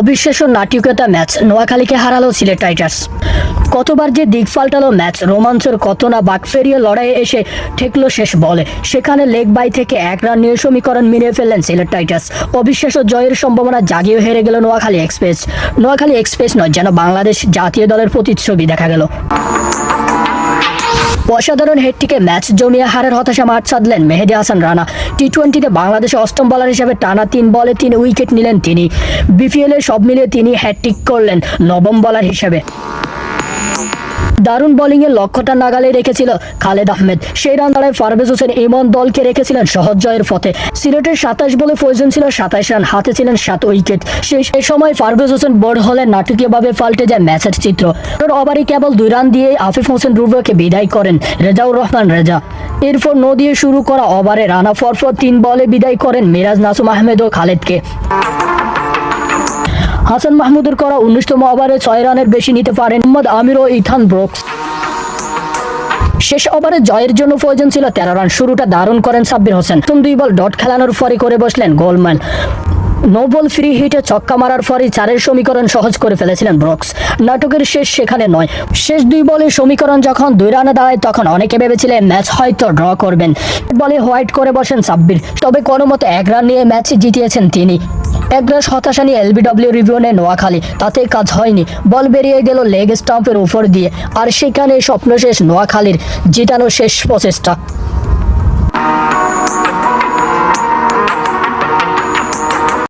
অবিশ্বাস্য নাটকীয়তা ম্যাচ নোয়াখালীকে হারালো সিলেট টাইটার্স। কতবার যে দিক পাল্টালো ম্যাচ, রোমাঞ্চের কত না বাক ফেরিয়ে লড়াইয়ে এসে ঠেকলো শেষ বলে। সেখানে লেগ বাই থেকে এক রান নিয়ে সমীকরণ মিলিয়ে ফেললেন সিলেট টাইটার্স। অবিশ্বাস্য জয়ের সম্ভাবনা জাগিয়ে হেরে গেল নোয়াখালী এক্সপ্রেস। নোয়াখালী এক্সপ্রেস নয়, যেন বাংলাদেশ জাতীয় দলের প্রতিচ্ছবি দেখা গেল। অসাধারণ হেডটিকে ম্যাচ জমিয়ে হারের হতাশা মাঠ সাধলেন মেহেদি হাসান রানা। টি টোয়েন্টিতে বাংলাদেশে অষ্টম বলার হিসেবে টানা তিন বলে তিন উইকেট নিলেন তিনি। বিপিএলে সব মিলিয়ে তিনি হ্যাটট্রিক করলেন নবম বলার হিসেবে। দারুণ বোলিংয়ের লক্ষ্যটা নাগালে রেখেছিল খালেদ আহমেদ। সেই রান দাঁড়ায় ফারভেজ হোসেন ইমন দলকে রেখেছিলেন সহজ জয়ের পথে। সিলেটের সাতাশ বলে প্রয়োজন ছিল সাতাশ রান, হাতে ছিলেন সাত উইকেট সেই সময় ফারভেজ হোসেন বোর্ড হলে নাটকীয়ভাবে পাল্টে যায় ম্যাচের চিত্র। ওভারে কেবল দুই রান দিয়ে আফিফ হোসেন রুবেকে বিদায় করেন রেজাউর রহমান রেজা। এরপর ন দিয়ে শুরু করা ওভারে রানা ফরফর তিন বলে বিদায় করেন মিরাজ নাসুম আহমেদ ও খালেদকে। হাসান মাহমুদের করা উনিশতম ওভারে ছয় রানের বেশি নিতে পারেন মোহাম্মদ আমির ও ইথান ব্রোকস। শেষ ওভারে জয়ের জন্য প্রয়োজন ছিল তেরো রান। শুরুটা দারুণ করেন সাব্বির হোসেন। প্রথম দুই বল ডট খেলানোর পরে করে বসলেন গোলম্যান। নো বল ফ্রি হিটে ছক্কা মারার পরই চারের সমীকরণ সহজ করে ফেলেছিলেন ব্রক্স। নাটকের শেষ সেখানে নয়। শেষ দুই বলে সমীকরণ যখন দুই রানে দাঁড়ায়, তখন অনেকে ভেবেছিলেন ম্যাচ হয়তো ড্র করবেন। বলে হোয়াইট করে বসেন সাব্বির। তবে কোনো মতো এক রান নিয়ে ম্যাচ জিতিয়েছেন তিনি। এক একগ্রাস হতাশা নিয়ে এলবিডব্লিউ রিভিউ নেয় নোয়াখালী। তাতে কাজ হয়নি। বল বেরিয়ে গেল লেগ স্টাম্পের উপর দিয়ে। আর সেখানে স্বপ্ন শেষ নোয়াখালীর, জিতানো শেষ প্রচেষ্টা।